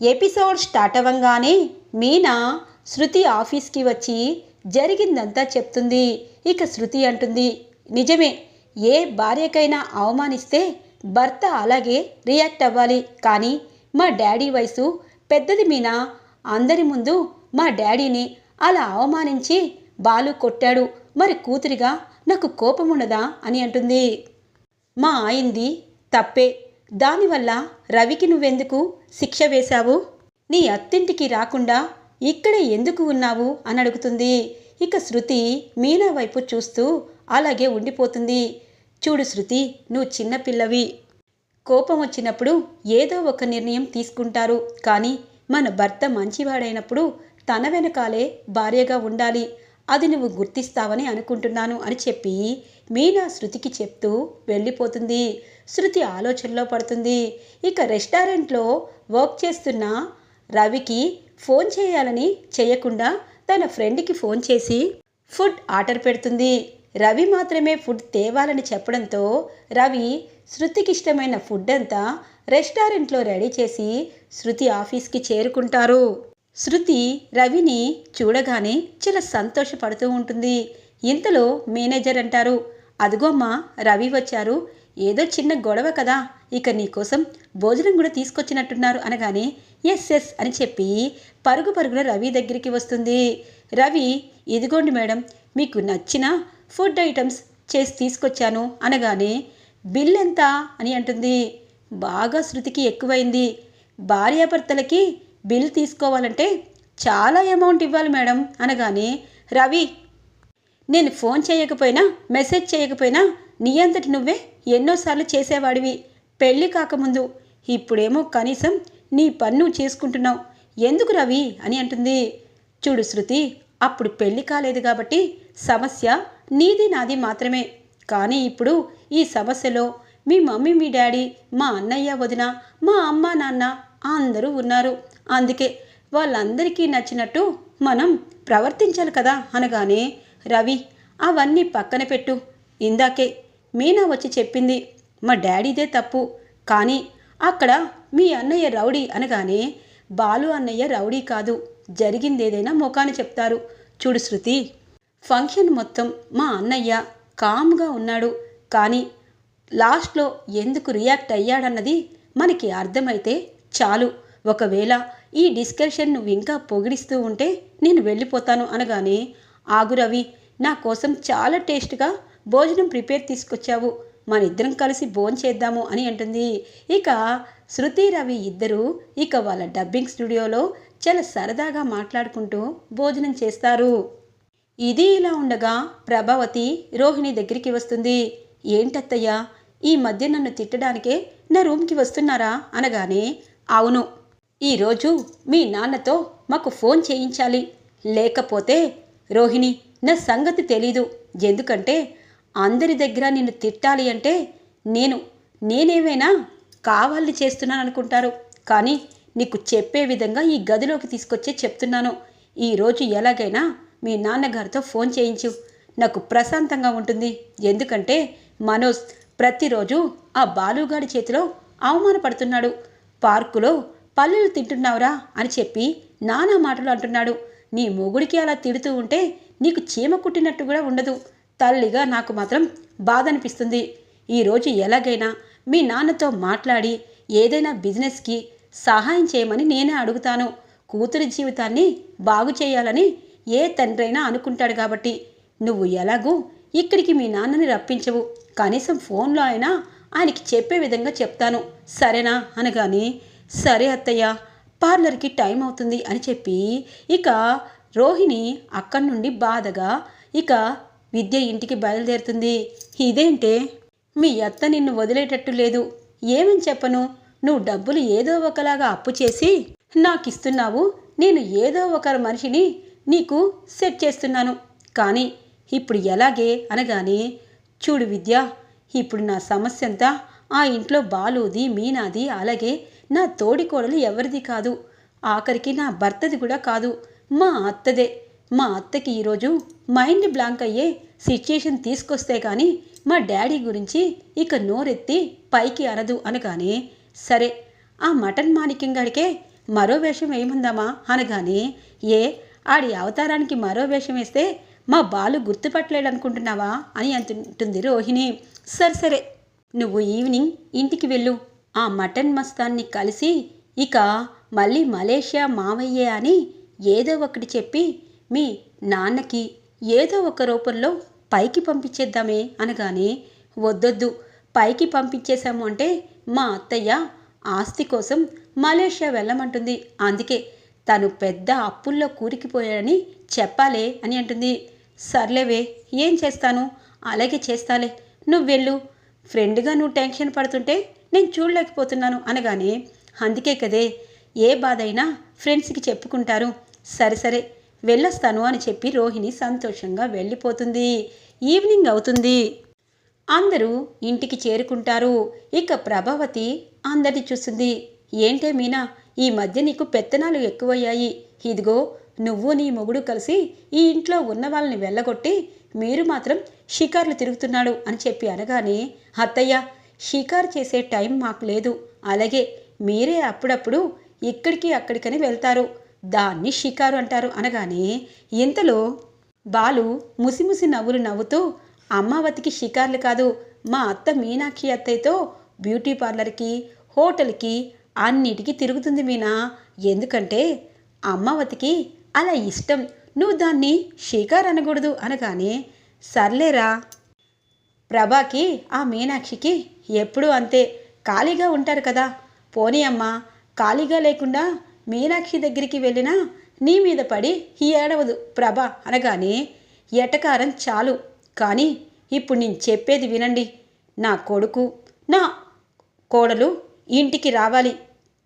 Episode start అవ్వంగానే మీనా శృతి ఆఫీస్కి వచ్చి జరిగిందంతా చెప్తుంది. ఇక శృతి అంటుంది నిజమే ఏ భార్యకైనా అవమానిస్తే భర్త అలాగే రియాక్ట్ అవ్వాలి. కానీ మా డాడీ వయసు పెద్దది మీనా. అందరి ముందు మా డాడీని అలా అవమానించి బాలు కొట్టాడు. మరి కూతురిగా నాకు కోపం ఉండదా అని అంటుంది. మా ఆయింది తప్పే. దానివల్ల రవికి నువ్వెందుకు శిక్ష వేశావు? నీ అత్తింటికి రాకుండా ఇక్కడే ఎందుకు ఉన్నావు? అని అడుగుతుంది. ఇక శృతి మీనా వైపు చూస్తూ అలాగే ఉండిపోతుంది. చూడు శృతి నువ్వు చిన్నపిల్లవి కోపం వచ్చినప్పుడు ఏదో ఒక నిర్ణయం తీసుకుంటారు. కానీ మన భర్త మంచివాడైనప్పుడు తన వెనకాలే భార్యగా ఉండాలి. అది నువ్వు గుర్తిస్తావని అనుకుంటున్నాను అని చెప్పి మీనా శృతికి చెప్తూ వెళ్ళిపోతుంది. శృతి ఆలోచనలో పడుతుంది. ఇక రెస్టారెంట్లో వర్క్ చేస్తున్న రవికి ఫోన్ చేయాలని చేయకుండా తన ఫ్రెండ్కి ఫోన్ చేసి ఫుడ్ ఆర్డర్ పెడుతుంది. రవి మాత్రమే ఫుడ్ తేవాలని చెప్పడంతో రవి శృతికి ఇష్టమైన ఫుడ్ అంతా రెస్టారెంట్లో రెడీ చేసి శృతి ఆఫీస్కి చేరుకుంటారు. శృతి రవిని చూడగానే చాలా సంతోషపడుతూ ఉంటుంది. ఇంతలో మేనేజర్ అంటారు అదిగోమ్మా రవి వచ్చారు. ఏదో చిన్న గొడవ కదా ఇక నీకోసం భోజనం కూడా తీసుకొచ్చినట్టున్నారు అనగానే ఎస్ ఎస్ అని చెప్పి పరుగు పరుగున రవి దగ్గరికి వస్తుంది. రవి ఇదిగోండి మేడం మీకు నచ్చిన ఫుడ్ ఐటమ్స్ చేసి తీసుకొచ్చాను అనగానే బిల్ ఎంత అని అంటుంది. బాగా శృతికి ఎక్కువైంది. భార్యాభర్తలకి బిల్ తీసుకోవాలంటే చాలా అమౌంట్ ఇవ్వాలి మేడం అనగానే రవి నేను ఫోన్ చేయకపోయినా మెసేజ్ చేయకపోయినా నీ అంతటి నువ్వే ఎన్నోసార్లు చేసేవాడివి. పెళ్ళి కాకముందు ఇప్పుడేమో కనీసం నీ పన్ను చేసుకుంటున్నావు. ఎందుకు రవి అని అంటుంది. చూడు శృతి అప్పుడు పెళ్ళి కాలేదు కాబట్టి సమస్య నీది నాది మాత్రమే. కానీ ఇప్పుడు ఈ సమస్యలో మీ మమ్మీ మీ డాడీ మా అన్నయ్య వదిన మా అమ్మ నాన్న అందరూ ఉన్నారు. అందుకే వాళ్ళందరికీ నచ్చినట్టు మనం ప్రవర్తించాలి కదా అనగానే రవి అవన్నీ పక్కన పెట్టు. ఇందాకే మీనా వచ్చి చెప్పింది మా డాడీదే తప్పు. కానీ అక్కడ మీ అన్నయ్య రౌడీ అనగానే బాలు అన్నయ్య రౌడీ కాదు జరిగిందేదైనా ముఖాన్ని చెప్తారు. చూడు శృతి ఫంక్షన్ మొత్తం మా అన్నయ్య కామ్గా ఉన్నాడు. కానీ లాస్ట్లో ఎందుకు రియాక్ట్ అయ్యాడన్నది మనకి అర్థమైతే చాలు. ఒకవేళ ఈ డిస్కషన్ నువ్వు ఇంకా పొగిడిస్తూ ఉంటే నేను వెళ్ళిపోతాను అనగానే ఆగు రవి నా కోసం చాలా టేస్ట్గా భోజనం ప్రిపేర్ తీసుకొచ్చావు. మన ఇద్దరం కలిసి భోజనం చేద్దాము అని అంటుంది. ఇక శృతి రవి ఇద్దరు ఇక వాళ్ళ డబ్బింగ్ స్టూడియోలో చాలా సరదాగా మాట్లాడుకుంటూ భోజనం చేస్తారు. ఇది ఇలా ఉండగా ప్రభావతి రోహిణి దగ్గరికి వస్తుంది. ఏంటత్తయ్యా ఈ మధ్య నన్ను తిట్టడానికే నా రూమ్కి వస్తున్నారా? అనగానే అవును. ఈరోజు మీ నాన్నతో మాకు ఫోన్ చేయించాలి. లేకపోతే రోహిణి నా సంగతి తెలీదు. ఎందుకంటే అందరి దగ్గర నిన్ను తిట్టాలి అంటే నేను నేనేమైనా కావాలని చేస్తున్నాను అనుకుంటారు కానీ నీకు చెప్పే విధంగా ఈ గదిలోకి తీసుకొచ్చే చెప్తున్నాను. ఈరోజు ఎలాగైనా మీ నాన్నగారితో ఫోన్ చేయించు. నాకు ప్రశాంతంగా ఉంటుంది. ఎందుకంటే మనోజ్ ప్రతిరోజు ఆ బాలుగాడి చేతిలో అవమానపడుతున్నాడు. పార్కులో పల్లెలు తింటున్నావురా అని చెప్పి నానా మాటలు అంటున్నాడు. నీ మొగుడికి అలా తిడుతూ ఉంటే నీకు చీమ కుట్టినట్టు కూడా ఉండదు. తల్లిగా నాకు మాత్రం బాధ అనిపిస్తుంది ఈరోజు ఎలాగైనా మీ నాన్నతో మాట్లాడి ఏదైనా బిజినెస్కి సహాయం చేయమని నేనే అడుగుతాను. కూతురి జీవితాన్ని బాగు చేయాలని ఏ తండ్రైనా అనుకుంటాడు కాబట్టి నువ్వు ఎలాగూ ఇక్కడికి మీ నాన్నని రప్పించవు. కనీసం ఫోన్లో అయినా ఆయనకి చెప్పే విధంగా చెప్తాను. సరేనా అనగానే సరే అత్తయ్య పార్లర్కి టైం అవుతుంది అని చెప్పి ఇక రోహిణి అక్కడి నుండి బాధగా ఇక విద్య ఇంటికి బయలుదేరుతుంది. ఇదేంటే మీ అత్త నిన్ను వదిలేటట్టు లేదు. ఏమని చెప్పను? నువ్వు డబ్బులు ఏదో ఒకలాగా అప్పు చేసి నాకు ఇస్తున్నావు నేను ఏదో ఒక మనిషిని నీకు సెట్ చేస్తున్నాను. కానీ ఇప్పుడు ఎలాగే అనగానే చూడు విద్య ఇప్పుడు నా సమస్య అంతా ఆ ఇంట్లో బాలుది మీనాది అలాగే నా తోడికోడలు ఎవరిది కాదు? ఆఖరికి నా భర్తది కూడా కాదు. మా అత్తదే. మా అత్తకి ఈరోజు మైండ్ బ్లాంక్ అయ్యే సిచ్యుయేషన్ తీసుకొస్తే కానీ మా డాడీ గురించి ఇక నోరెత్తి పైకి అనదు అనగానే సరే ఆ మటన్ మాణిక్యంగాడికే మరో వేషం వేయముందామా అనగానే ఏ ఆడి అవతారానికి మరో వేషం వేస్తే మా బాలు గుర్తుపట్టలేడనుకుంటున్నావా అని అంటుంటుంది రోహిణి. సరే సరే నువ్వు ఈవినింగ్ ఇంటికి వెళ్ళు. ఆ మటన్ మస్తాన్ని కలిసి ఇక మళ్ళీ మలేషియా మావయ్యే అని ఏదో ఒకటి చెప్పి మీ నాన్నకి ఏదో ఒక రూపంలో పైకి పంపించేద్దామే అనగానే వద్దొద్దు పైకి పంపించేశాము అంటే మా అత్తయ్య ఆస్తి కోసం మలేషియా వెళ్ళమంటుంది. అందుకే తను పెద్ద అప్పుల్లో కూరికిపోయాడని చెప్పాలే అని అంటుంది. సర్లేవే ఏం చేస్తాను? అలాగే చేస్తాలే. నువ్వు వెళ్ళు ఫ్రెండ్గా నువ్వు టెన్షన్ పడుతుంటే నేను చూడలేకపోతున్నాను అనగానే అందుకే కదే ఏ బాధ అయినా ఫ్రెండ్స్కి చెప్పుకుంటారు. సరే సరే వెళ్ళొస్తాను అని చెప్పి రోహిణి సంతోషంగా వెళ్ళిపోతుంది. ఈవినింగ్ అవుతుంది. అందరూ ఇంటికి చేరుకుంటారు. ఇక ప్రభావతి అందరిని చూస్తుంది. ఏంటే మీనా ఈ మధ్య నీకు పెత్తనాలు ఎక్కువయ్యాయి. ఇదిగో నువ్వు నీ మొగుడు కలిసి ఈ ఇంట్లో ఉన్న వాళ్ళని వెళ్ళగొట్టి మీరు మాత్రం షికార్లు తిరుగుతున్నాడు అని చెప్పి అనగానే అత్తయ్య షికారు చేసే టైం మాకు లేదు. అలాగే మీరే అప్పుడప్పుడు ఇక్కడికి అక్కడికని వెళ్తారు. దాన్ని షికారు అంటారు అనగానే ఇంతలో బాలు ముసిముసి నవ్వులు నవ్వుతూ అమ్మావతికి షికార్లు కాదు మా అత్త మీనాక్షి అత్తయ్యతో బ్యూటీ పార్లర్కి హోటల్కి అన్నిటికీ తిరుగుతుంది మీనా. ఎందుకంటే అమ్మావతికి అలా ఇష్టం. నువ్వు దాన్ని షికార్ అనకూడదు అనగానే సర్లేరా. ప్రభాకి ఆ మీనాక్షికి ఎప్పుడూ అంతే. ఖాళీగా ఉంటారు కదా. పోనీ అమ్మా ఖాళీగా లేకుండా మీనాక్షి దగ్గరికి వెళ్ళినా నీ మీద పడి ఈ ఏడవదు. ప్రభ అనగానే ఎటకారం చాలు. కానీ ఇప్పుడు నేను చెప్పేది వినండి. నా కొడుకు నా కోడలు ఇంటికి రావాలి.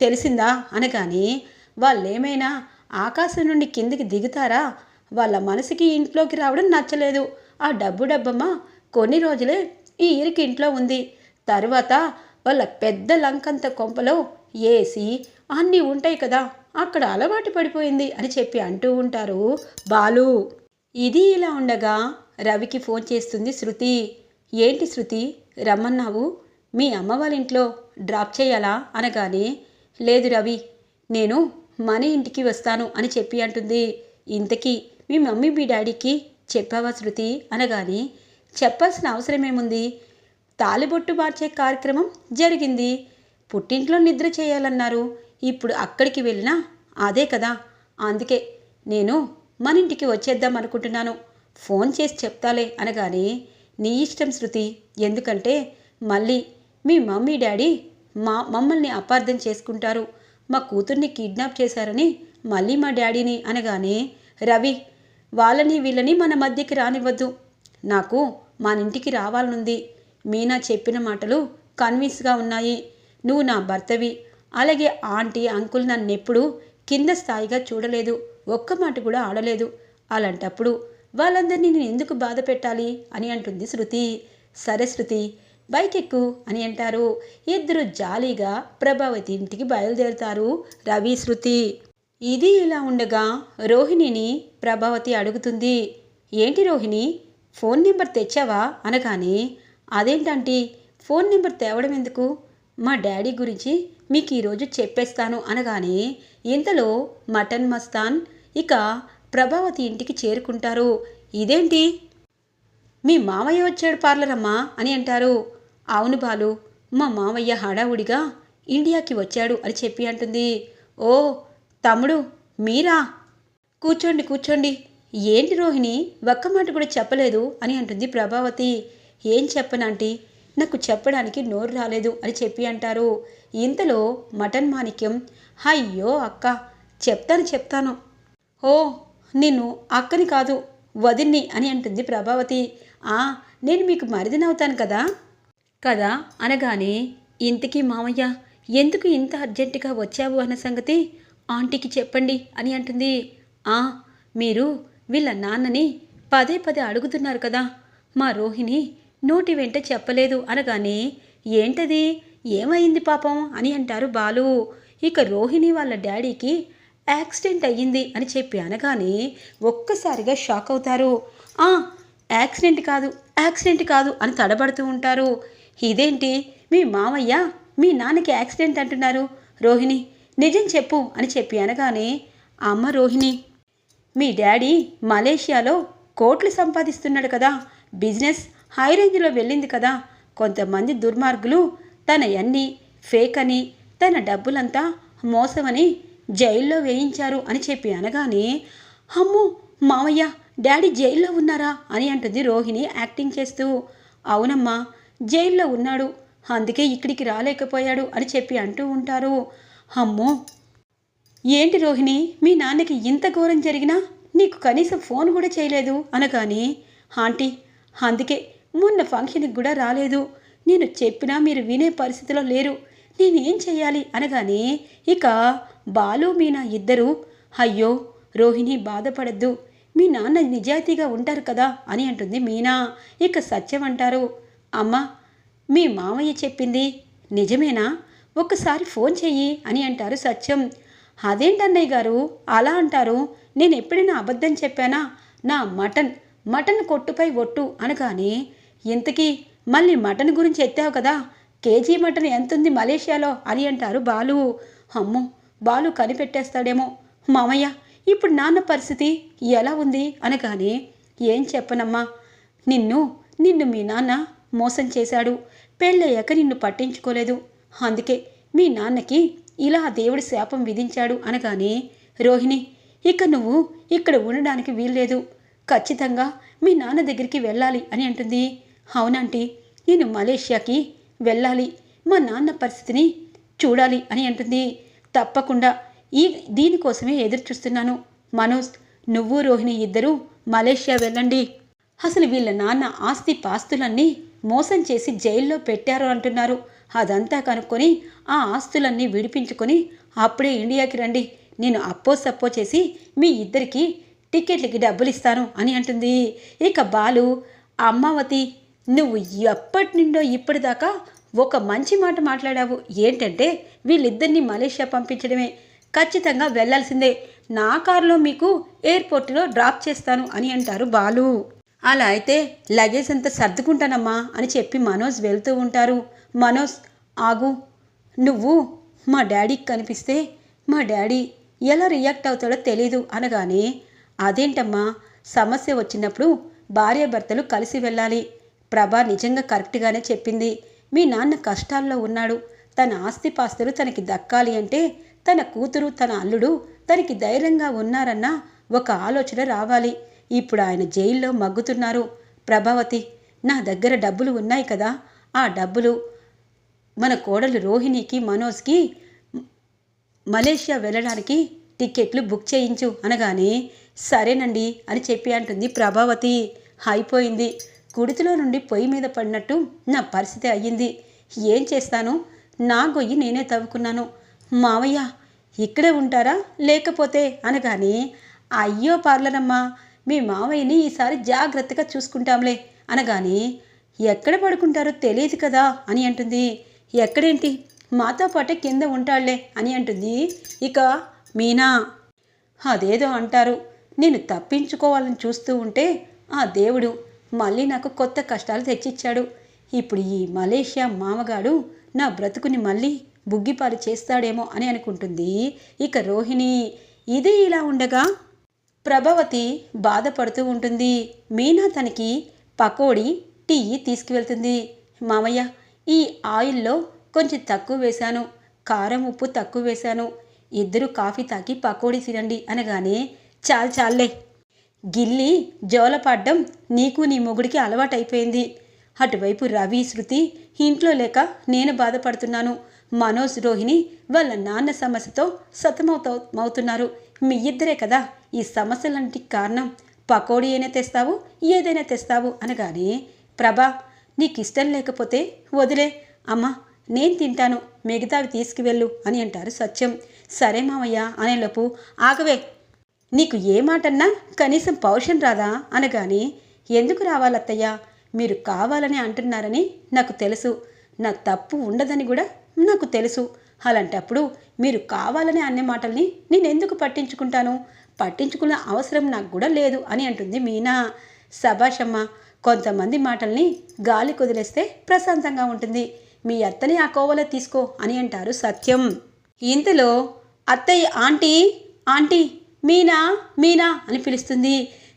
తెలిసిందా అనగానే వాళ్ళేమైనా ఆకాశం నుండి కిందికి దిగుతారా? వాళ్ళ మనసుకి ఇంట్లోకి రావడం నచ్చలేదు. ఆ డబ్బు డబ్బమ్మ కొన్ని రోజులే ఈ ఇరికి ఇంట్లో ఉంది. తరువాత వాళ్ళ పెద్ద లంకంత కొంపలో ఏసి అన్నీ ఉంటాయి కదా అక్కడ అలవాటు పడిపోయింది అని చెప్పి అంటూ ఉంటారు బాలు. ఇది ఇలా ఉండగా రవికి ఫోన్ చేస్తుంది శృతి. ఏంటి శృతి రమ్మన్నావు? మీ అమ్మ వాళ్ళ ఇంట్లో డ్రాప్ చేయాలా? అనగానే లేదు రవి నేను మన ఇంటికి వస్తాను అని చెప్పి అంటుంది. ఇంతకీ మీ మమ్మీ మీ డాడీకి చెప్పావా శృతి? అనగానే చెప్పాల్సిన అవసరమేముంది? తాలిబొట్టు మార్చే కార్యక్రమం జరిగింది. పుట్టింట్లో నిద్ర చేయాలన్నారు. ఇప్పుడు అక్కడికి వెళ్ళినా అదే కదా. అందుకే నేను మన ఇంటికి వచ్చేద్దాం అనుకుంటున్నాను. ఫోన్ చేసి చెప్తాలే అనగానే నీ ఇష్టం శృతి. ఎందుకంటే మళ్ళీ మీ మమ్మీ డాడీ మా మమ్మల్ని అపార్థం చేసుకుంటారు. మా కూతుర్ని కిడ్నాప్ చేశారని మళ్ళీ మా డాడీని అనగానే రవి వాళ్ళని వీళ్ళని మన మధ్యకి రానివ్వద్దు. నాకు మన ఇంటికి రావాలనుంది. మీనా చెప్పిన మాటలు కన్విన్స్గా ఉన్నాయి. నువ్వు నా భర్తవి. అలాగే ఆంటీ అంకుల్ నన్నెప్పుడు కింద స్థాయిగా చూడలేదు. ఒక్క మాట కూడా ఆడలేదు. అలాంటప్పుడు వాళ్ళందరినీ నేను ఎందుకు బాధ పెట్టాలి అని అంటుంది శృతి. సరే శృతి బైక్ ఎక్కు అని అంటారు. ఇద్దరు జాలీగా ప్రభావతి ఇంటికి బయలుదేరుతారు రవి శృతి. ఇది ఇలా ఉండగా రోహిణిని ప్రభావతి అడుగుతుంది. ఏంటి రోహిణి? ఫోన్ నెంబర్ తెచ్చావా? అనగానే అదేంటంటీ? ఫోన్ నెంబర్ తేవడం ఎందుకు? మా డాడీ గురించి మీకు ఈరోజు చెప్పేస్తాను అనగానే ఇంతలో మటన్ మస్తాన్ ఇక ప్రభావతి ఇంటికి చేరుకుంటారు. ఇదేంటి? మీ మామయ్య వచ్చాడు పార్లర్ అమ్మా అని అంటారు. అవును బాలు మా మామయ్య హడావుడిగా ఇండియాకి వచ్చాడు అని చెప్పి అంటుంది. ఓ తమ్ముడు మీరా? కూర్చోండి కూర్చోండి. ఏంటి రోహిణి ఒక్క మాట కూడా చెప్పలేదు అని అంటుంది ప్రభావతి. ఏం చెప్పనంటీ నాకు చెప్పడానికి నోరు రాలేదు అని చెప్పి అంటారు. ఇంతలో మటన్ మాణిక్యం అయ్యో అక్క చెప్తాను చెప్తాను. ఓ నిన్ను అక్కని కాదు వదిన్ని అని అంటుంది ప్రభావతి. ఆ నేను మీకు మరిదినవుతాను కదా? కదా అనగానే ఇంతకీ మామయ్య ఎందుకు ఇంత అర్జెంటుగా వచ్చావు అన్న సంగతి ఆంటీకి చెప్పండి అని అంటుంది. ఆ మీరు వీళ్ళ నాన్నని పదే పదే అడుగుతున్నారు కదా మా రోహిణి నోటి వెంట చెప్పలేదు అనగానే ఏంటది? ఏమైంది పాపం? అని అంటారు బాలు. ఇక రోహిణి వాళ్ళ డాడీకి యాక్సిడెంట్ అయ్యింది అని చెప్పి అనగానే ఒక్కసారిగా షాక్ అవుతారు. ఆ యాక్సిడెంట్ కాదు యాక్సిడెంట్ కాదు అని తడబడుతూ ఉంటారు. ఇదేంటి? మీ మామయ్య మీ నాన్నకి యాక్సిడెంట్ అంటున్నారు. రోహిణి నిజం చెప్పు అని చెప్పి అనగానే అమ్మ రోహిణి మీ డాడీ మలేషియాలో కోట్లు సంపాదిస్తున్నాడు కదా బిజినెస్ హై రేంజ్లో వెళ్ళింది కదా. కొంతమంది దుర్మార్గులు తన అన్ని ఫేక్ అని తన డబ్బులంతా మోసమని జైల్లో వేయించారు అని చెప్పి అనగానే అమ్మో మామయ్య డాడీ జైల్లో ఉన్నారా? అని అంటుంది రోహిణి యాక్టింగ్ చేస్తూ. అవునమ్మా జైల్లో ఉన్నాడు. అందుకే ఇక్కడికి రాలేకపోయాడు అని చెప్పి అంటూ ఉంటారు. అమ్మో! ఏంటి రోహిణి మీ నాన్నకి ఇంత ఘోరం జరిగినా నీకు కనీసం ఫోన్ కూడా చేయలేదు అనగానే ఆంటీ అందుకే మొన్న ఫంక్షన్కి కూడా రాలేదు. నేను చెప్పినా మీరు వినే పరిస్థితిలో లేరు. నేనేం చేయాలి అనగానే ఇక బాలు మీనా ఇద్దరు అయ్యో రోహిణి బాధపడద్దు. మీ నాన్న నిజాయితీగా ఉంటారు కదా అని అంటుంది మీనా. ఇక సత్యం అంటారు అమ్మా మీ మామయ్య చెప్పింది నిజమేనా? ఒక్కసారి ఫోన్ చెయ్యి అని అంటారు సత్యం. అదేంటన్నయ్య గారు అలా అంటారు. నేను ఎప్పుడైనా అబద్ధం చెప్పానా? నా మటన్ మటన్ కొట్టుపై ఒట్టు అనగానే ఇంతకీ మళ్ళీ మటన్ గురించి ఎత్తావు కదా? కేజీ మటన్ ఎంతుంది మలేషియాలో? అని అంటారు బాలు. అమ్మో! బాలు కనిపెట్టేస్తాడేమో. మామయ్య ఇప్పుడు నాన్న పరిస్థితి ఎలా ఉంది? అనగానే ఏం చెప్పనమ్మా. నిన్ను నిన్ను మీ నాన్న మోసం చేశాడు. పెళ్ళయ్యాక నిన్ను పట్టించుకోలేదు. అందుకే మీ నాన్నకి ఇలా దేవుడి శాపం విధించాడు. అనగానే రోహిణి ఇక నువ్వు ఇక్కడ ఉండడానికి వీల్లేదు. ఖచ్చితంగా మీ నాన్న దగ్గరికి వెళ్ళాలి అని అంటుంది. అవునంటీ నేను మలేషియాకి వెళ్ళాలి. మా నాన్న పరిస్థితిని చూడాలి అని అంటుంది. తప్పకుండా. ఈ దీనికోసమే ఎదురు చూస్తున్నాను మనోజ్ నువ్వు రోహిణి ఇద్దరూ మలేషియా వెళ్ళండి. అసలు వీళ్ళ నాన్న ఆస్తి పాస్తులన్నీ మోసం చేసి జైల్లో పెట్టారు అంటున్నారు. అదంతా కనుక్కొని ఆ ఆస్తులన్నీ విడిపించుకొని అప్పుడే ఇండియాకి రండి. నేను అప్పో సప్పో చేసి మీ ఇద్దరికి టికెట్లకి డబ్బులు ఇస్తాను అని అంటుంది. ఇక బాలు అమ్మావతి నువ్వు ఎప్పటి నుండో ఇప్పటిదాకా ఒక మంచి మాట మాట్లాడావు. ఏంటంటే వీళ్ళిద్దరిని మలేషియా పంపించడమే. ఖచ్చితంగా వెళ్ళాల్సిందే నా కారులో మీకు ఎయిర్పోర్ట్లో డ్రాప్ చేస్తాను అని అంటారు బాలు. అలా అయితే లగేజ్ అంతా సర్దుకుంటానమ్మా అని చెప్పి మనోజ్ వెళ్తూ ఉంటారు. మనోజ్ ఆగు. నువ్వు మా డాడీకి కనిపిస్తే మా డాడీ ఎలా రియాక్ట్ అవుతాడో తెలీదు అనగానే అదేంటమ్మా? సమస్య వచ్చినప్పుడు భార్యాభర్తలు కలిసి వెళ్ళాలి. ప్రభా నిజంగా కరెక్ట్గానే చెప్పింది. మీ నాన్న కష్టాల్లో ఉన్నాడు. తన ఆస్తిపాస్తులు తనకి దక్కాలి అంటే తన కూతురు తన అల్లుడు తనకి ధైర్యంగా ఉన్నారన్న ఒక ఆలోచన రావాలి. ఇప్పుడు ఆయన జైల్లో మగ్గుతున్నారు. ప్రభావతి నా దగ్గర డబ్బులు ఉన్నాయి కదా. ఆ డబ్బులు మన కోడలు రోహిణికి మనోజ్కి మలేషియా వెళ్ళడానికి టికెట్లు బుక్ చేయించు అనగానే సరేనండి అని చెప్పి అంటుంది ప్రభావతి. అయిపోయింది. కుడితిలో నుండి పొయ్యి మీద పడినట్టు నా పరిస్థితి అయ్యింది. ఏం చేస్తాను? నా గొయ్యి నేనే తవ్వుకున్నాను. మావయ్య ఇక్కడే ఉంటారా? లేకపోతే అనగానే అయ్యో పార్లరమ్మా మీ మావయ్యని ఈసారి జాగ్రత్తగా చూసుకుంటాంలే అనగానే ఎక్కడ పడుకుంటారో తెలియదు కదా అని అంటుంది. ఎక్కడేంటి? మాతో పాటే కింద ఉంటాళ్ళే అని అంటుంది. ఇక మీనా. అదేదో అంటారు. నేను తప్పించుకోవాలని చూస్తూ ఉంటే ఆ దేవుడు మళ్ళీ నాకు కొత్త కష్టాలు తెచ్చిచ్చాడు. ఇప్పుడు ఈ మలేషియా మామగాడు నా బ్రతుకుని మళ్ళీ బుగ్గిపాలు చేస్తాడేమో అని అనుకుంటుంది. ఇక రోహిణి ఇది ఇలా ఉండగా ప్రభావతి బాధపడుతూ ఉంటుంది. మీనా తనకి పకోడీ టీ తీసుకువెళ్తుంది. మామయ్య ఈ ఆయిల్లో కొంచెం తక్కువ వేశాను. కారం ఉప్పు తక్కువ వేశాను. ఇద్దరు కాఫీ తాకి పకోడీ తినండి అనగానే చాలు చాలే గిల్లి జోలపాడ్డం నీకు నీ మొగుడికి అలవాటైపోయింది. అటువైపు రవి శృతి ఇంట్లో లేక నేను బాధపడుతున్నాను. మనోజ్ రోహిణి వాళ్ళ నాన్న సమస్యతో సతమవుతమవుతున్నారు మీ ఇద్దరే కదా ఈ సమస్యలంటి కారణం. పకోడీ అయినా తెస్తావు ఏదైనా తెస్తావు అనగానే ప్రభా నీకు ఇష్టం లేకపోతే వదిలే. అమ్మా నేను తింటాను మిగతావి తీసుకువెళ్ళు అని అంటారు సత్యం. సరే మామయ్య అనేలోపు ఆగవే. నీకు ఏ మాటన్నా కనీసం పౌరుషం రాదా? అనగానే ఎందుకు రావాలత్తయ్య? మీరు కావాలని అంటున్నారని నాకు తెలుసు. నా తప్పు ఉండదని కూడా నాకు తెలుసు. అలాంటప్పుడు మీరు కావాలని అనే మాటల్ని నేను ఎందుకు పట్టించుకుంటాను? పట్టించుకున్న అవసరం నాకు కూడా లేదు అని అంటుంది మీనా. సభాషమ్మ కొంతమంది మాటల్ని గాలి కుదిలేస్తే ప్రశాంతంగా ఉంటుంది. మీ అత్తని ఆ కోవలో తీసుకో అని అంటారు సత్యం. ఇంతలో అత్తయ్య ఆంటీ ఆంటీ మీనా మీనా అని పిలుస్తుంది.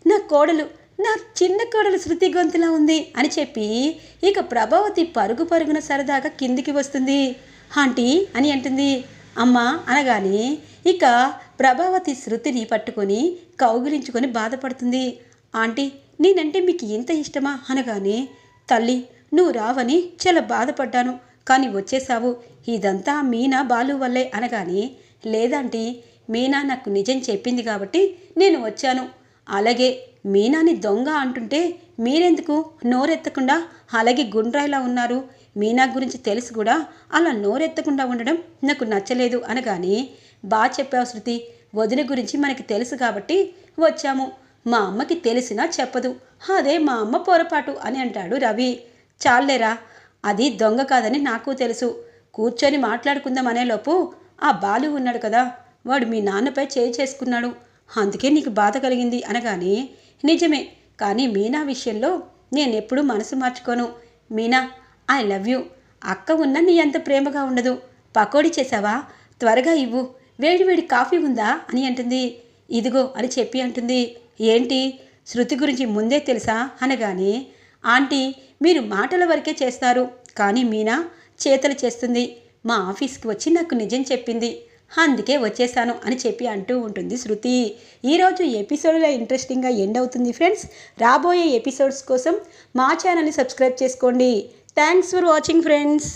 నా కోడలు నా చిన్న కోడలు శృతి గొంతులా ఉంది అని చెప్పి ఇక ప్రభావతి పరుగు పరుగున సరదాగా కిందికి వస్తుంది. ఆంటీ అని అంటుంది. అమ్మ అనగానే ఇక ప్రభావతి శృతిని పట్టుకొని కౌగిలించుకొని బాధపడుతుంది. ఆంటీ నేనంటే మీకు ఎంత ఇష్టమా? అనగానే తల్లి నువ్వు రావని చాలా బాధపడ్డాను కానీ వచ్చేసావు ఇదంతా మీనా బాలు వల్లే అనగానే లేదంటీ మీనా నాకు నిజం చెప్పింది కాబట్టి నేను వచ్చాను. అలాగే మీనాని దొంగ అంటుంటే మీరెందుకు? నోరెత్తకుండా అలాగే గుండ్రాయిలా ఉన్నారు. మీనా గురించి తెలుసు కూడా. అలా నోరెత్తకుండా ఉండడం నాకు నచ్చలేదు అనగానే బాగా చెప్పావు శృతి. వదిన గురించి మనకి తెలుసు కాబట్టి వచ్చాము. మా అమ్మకి తెలిసినా చెప్పదు. అదే మా అమ్మ పొరపాటు అని అంటాడు రవి. చాలేరా? అది దొంగ కాదని నాకు తెలుసు. కూర్చొని మాట్లాడుకుందాం అనేలోపు ఆ బాలు ఉన్నాడు కదా. వాడు మీ నాన్నపై చేయి చేసుకున్నాడు. అందుకే నీకు బాధ కలిగింది అనగానే నిజమే కానీ మీనా విషయంలో నేను ఎప్పుడూ మనసు మార్చుకోను. Meena I love you. అక్క ఉన్న నీ అంత ప్రేమగా ఉండదు. పకోడీ చేసావా త్వరగా ఇవ్వు. వేడి వేడి కాఫీ ఉందా? అని అంటుంది. ఇదిగో అని చెప్పి అంటుంది. ఏంటి? శృతి గురించి ముందే తెలుసా? అనగానే ఆంటీ మీరు మాటల వరకే చేస్తారు. కానీ మీనా చేతలు చేస్తుంది. మా ఆఫీస్కి వచ్చి నాకు నిజం చెప్పింది. అందుకే వచ్చేసాను అని చెప్పి అంటూ ఉంటుంది శృతి. ఈరోజు ఎపిసోడ్లో ఇంట్రెస్టింగ్గా ఎండ్ అవుతుంది ఫ్రెండ్స్. రాబోయే ఎపిసోడ్స్ కోసం మా ఛానల్ని సబ్స్క్రైబ్ చేసుకోండి. Thanks for watching friends.